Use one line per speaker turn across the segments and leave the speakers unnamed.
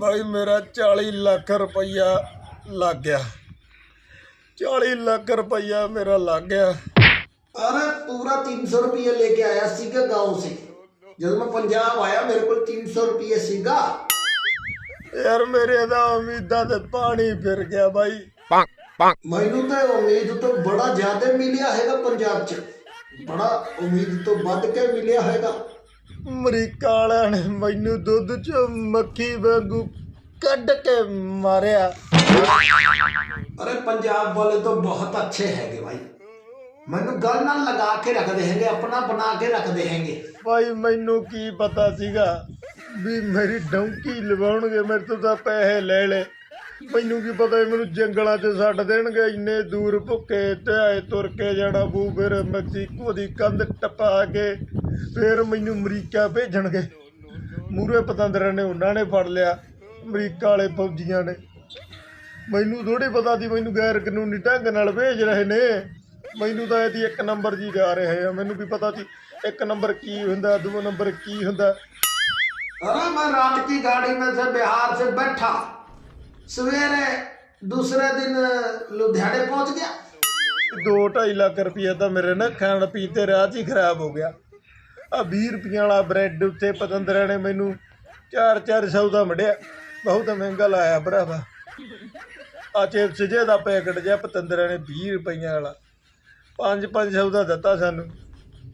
ਭਾਈ ਮੇਰਾ 40 ਲੱਖ ਰੁਪਈਆ ਲੱਗ ਗਿਆ 40 ਲੱਖ ਰੁਪਈਆ ਮੇਰਾ ਲੱਗ ਗਿਆ
अरे पूरा तीन सौ रुपये लेके आया सीगा गांव से जब मैं पंजाब आया मेरे को तीन सौ रुपये सीगा
ਯਾਰ ਮੇਰੇ ਤਾਂ ਉਮੀਦਾਂ ਤੇ ਪਾਣੀ ਫਿਰ ਗਿਆ ਭਾਈ
ਮੈਨੂੰ ਤਾਂ ਉਮੀਦ ਤੋਂ ਬੜਾ ਜ਼ਿਆਦਾ ਮਿਲਿਆ ਹੈਗਾ ਪੰਜਾਬ 'ਚ ਬੜਾ ਉਮੀਦ ਤੋਂ ਵੱਧ ਕੇ ਮਿਲਿਆ ਹੈਗਾ
ਅਮਰੀਕਾ ਵਾਲਿਆਂ ਨੇ ਮੈਨੂੰ ਦੁੱਧ ਚ ਮੱਖੀ ਵਾਂਗੂ ਕੱਢ ਕੇ ਮਾਰਿਆ।
ਅਰੇ ਪੰਜਾਬ ਵਾਲੇ ਤਾਂ ਬਹੁਤ ਅੱਛੇ ਹੈਗੇ ਭਾਈ ਮੈਨੂੰ ਗੱਲ ਨਾਲ ਲਗਾ ਕੇ ਰੱਖਦੇ ਹੈਗੇ ਆਪਣਾ ਬਣਾ ਕੇ ਰੱਖਦੇ ਹੈਗੇ।
ਭਾਈ ਮੈਨੂੰ ਕੀ ਪਤਾ ਸੀਗਾ ਵੀ ਮੇਰੀ ਡੌਂਕੀ ਲਵਾਉਣਗੇ ਮੇਰੇ ਤੋਂ ਤਾਂ ਪੈਸੇ ਲੈ ਲੈ। ਮੈਨੂੰ ਕੀ ਪਤਾ ਮੈਨੂੰ ਜੰਗਲਾਂ 'ਚ ਛੱਡ ਦੇਣਗੇ ਇੰਨੇ ਦੂਰ ਤੇ ਆਏ ਤੁਰ ਕੇ ਜਾਣਾ ਬੂ ਫਿਰ ਮੈਕਸੀਕੋ ਦੀ ਕੰਧ ਟਪਾ ਕੇ ਫਿਰ ਮੈਨੂੰ ਅਮਰੀਕਾ ਭੇਜਣਗੇ ਮੂਰੇ ਪਤੰਦਰਾਂ ਨੇ ਉਹਨਾਂ ਨੇ ਫੜ ਲਿਆ ਅਮਰੀਕਾ ਵਾਲੇ ਫੌਜੀਆਂ ਨੇ ਮੈਨੂੰ ਥੋੜੀ ਪਤਾ ਸੀ ਮੈਨੂੰ ਗੈਰ ਕਾਨੂੰਨੀ ਢੰਗ ਨਾਲ ਭੇਜ ਰਹੇ ਨੇ ਮੈਨੂੰ ਤਾਂ ਇਹਦੀ ਇੱਕ ਨੰਬਰ ਜੀ ਜਾ ਰਹੇ ਆ ਮੈਨੂੰ ਵੀ ਪਤਾ ਸੀ ਇੱਕ ਨੰਬਰ ਕੀ ਹੁੰਦਾ ਦੂਜਾ ਨੰਬਰ ਕੀ ਹੁੰਦਾ
अरे मैं रात की गाड़ी में से बिहार से बैठा सवेरे दूसरे दिन लुधियाने पहुंच गया
ਦੋ 2.5 ਲੱਖ ਰੁਪਈਆ ਤਾਂ ਮੇਰੇ ਨਾ ਖਾਣ ਪੀਣ ਤੇ ਰਾਹ 'ਚ ਹੀ ਖਰਾਬ ਹੋ ਗਿਆ ਆ 20 ਰੁਪਈਆਂ ਵਾਲਾ ਬ੍ਰੈਡ ਉੱਤੇ ਪਤੰਦਰਾਂ ਨੇ ਮੈਨੂੰ 4-400 ਦਾ ਮੜਿਆ ਬਹੁਤ ਮਹਿੰਗਾ ਲਾਇਆ ਭਰਾਵਾ ਆ ਚਿਪਸ ਜੇ ਦਾ ਪੈਕਟ ਜਿਹਾ ਪਤੰਦਰਾਂ ਨੇ 20 ਰੁਪਈਆਂ ਵਾਲਾ 5-500 ਦਾ ਦਿੱਤਾ ਸਾਨੂੰ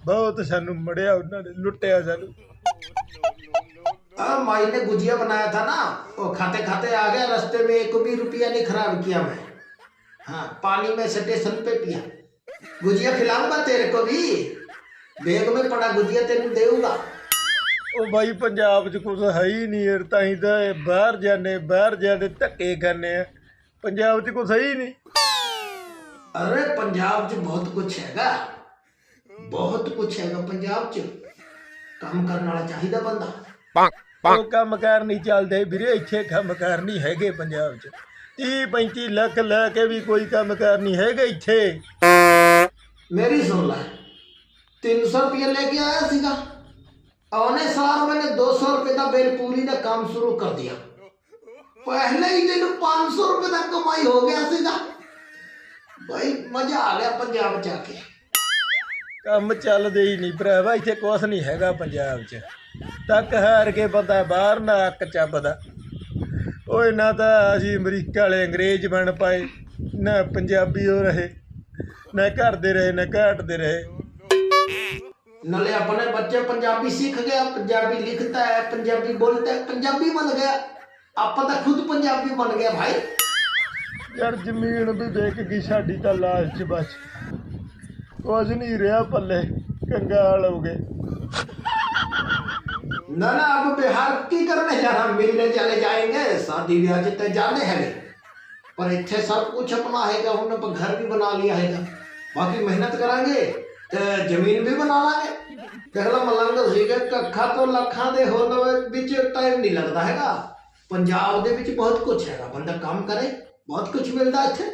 ਬਹੁਤ ਸਾਨੂੰ ਮੜਿਆ ਉਹਨਾਂ ਨੇ ਲੁੱਟਿਆ ਸਾਨੂੰ
हाँ माई ने गुजिया बनाया था ना वो खाते खाते आ गया रास्ते में एक भी रुपया नहीं खराब किया मैं हाँ पानी में स्टेशन पे पिया गुजिया खिलाऊंगा तेरे को भी ਦੇਖ ਮੈਂ ਪੜਾ ਗੁਜੀਆ ਤੈਨੂੰ ਦੇਊਗਾ।
ਉਹ ਬਾਈ ਪੰਜਾਬ 'ਚ ਕੁਝ ਹੈ ਹੀ ਨਹੀਂ ਯਾਰ ਤਾਂ ਹੀ ਤਾਂ ਬਾਹਰ ਜਾਣੇ ਬਾਹਰ ਜਾਣੇ ਧੱਕੇ ਕਰਨੇ ਆ। ਪੰਜਾਬ 'ਚ ਕੁਝ ਹੈ ਹੀ ਨਹੀਂ।
ਅਰੇ ਪੰਜਾਬ 'ਚ ਬਹੁਤ ਕੁਝ ਹੈਗਾ। ਬਹੁਤ ਕੁਝ ਹੈਗਾ ਪੰਜਾਬ 'ਚ। ਕੰਮ ਕਰਨ ਵਾਲਾ ਚਾਹੀਦਾ ਬੰਦਾ।
ਕੰਮ ਕੰਮਕਾਰ ਨਹੀਂ ਚੱਲਦੇ ਵੀਰੇ ਇੱਥੇ ਕੰਮ ਕੰਮਕਾਰ ਨਹੀਂ ਹੈਗੇ ਪੰਜਾਬ 'ਚ। 30 35 ਲੱਖ ਲੈ ਕੇ ਵੀ ਕੋਈ ਕੰਮਕਾਰ ਨਹੀਂ ਹੈਗਾ ਇੱਥੇ।
ਮੇਰੀ ਸੁਣ ਲੈ। 300 ਰੁਪਏ ਲੈ ਕੇ ਆਇਆ ਸੀਗਾ। ਆਉਣੇ ਸਾਲ ਮੈਨੇ 200 ਰੁਪਏ ਦਾ ਬੇਲਪੂਰੀ ਦਾ ਕੰਮ ਸ਼ੁਰੂ ਕਰ ਦਿਆ। ਪਹਿਲੇ ਹੀ ਦਿਨ 500 ਰੁਪਏ ਦਾ ਕਮਾਈ ਹੋ ਗਿਆ ਸੀਗਾ। ਭਾਈ ਮਜ਼ਾ ਆ ਗਿਆ ਪੰਜਾਬ ਚ ਆ ਕੇ।
ਕੰਮ ਚੱਲਦੇ ਹੀ ਨਹੀਂ ਭਰਾਵਾ ਇੱਥੇ ਕੁਛ ਨਹੀਂ ਹੈਗਾ ਪੰਜਾਬ 'ਚ। ਤੱਕ ਹਾਰ ਕੇ ਬੰਦਾ ਬਾਹਰ ਨਾ ਅੱਕ ਚੱਬਦਾ। ਉਹ ਨਾ ਤਾਂ ਅਸੀਂ ਅਮਰੀਕਾ ਵਾਲੇ ਅੰਗਰੇਜ਼ ਬਣ ਪਾਏ, ਨਾ ਪੰਜਾਬੀ ਹੋ ਰਹੇ, ਨਾ ਘਰ ਦੇ ਰਹੇ, ਨਾ ਘਾਟ ਦੇ ਰਹੇ।
नले अपने बच्चे पंजाबी सीख गया पंजाबी लिखता है पंजाबी बोलता है पंजाबी बन गया आप तो खुद पंजाबी बन गया भाई
ਯਾਰ ਜ਼ਮੀਨ ਵੀ ਵੇਚ ਗਈ ਸਾਡੀ ਤਾਂ ਲਾਸ਼ 'ਚ ਬਚ ਕੁਝ ਨਹੀਂ ਰਿਹਾ ਪੱਲੇ ਕੰਗਾਲ ਹੋ ਗਏ
ना ना अब बिहार की करने जाना मिलने चले जाएंगे शादी ब्याह जितने जाने हैं पर इतने सब कुछ अपना हैगा हमने पर घर भी बना लिया हैगा बाकी मेहनत करांगे ਤੇ ਜ਼ਮੀਨ ਵੀ ਬਣਾ ਲਾਂਗੇ। ਪਹਿਲਾ ਮਲੰਗ ਸੀਗਾ ਕੱਖਾਂ ਤੋਂ ਲੱਖਾਂ ਦੇ ਹੋਣ ਵਿੱਚ ਟਾਈਮ ਨਹੀਂ ਲੱਗਦਾ ਹੈਗਾ। ਪੰਜਾਬ ਦੇ ਵਿੱਚ ਬਹੁਤ ਕੁਝ ਹੈਗਾ, ਬੰਦਾ ਕੰਮ ਕਰੇ, ਬਹੁਤ ਕੁਝ ਮਿਲਦਾ ਇੱਥੇ।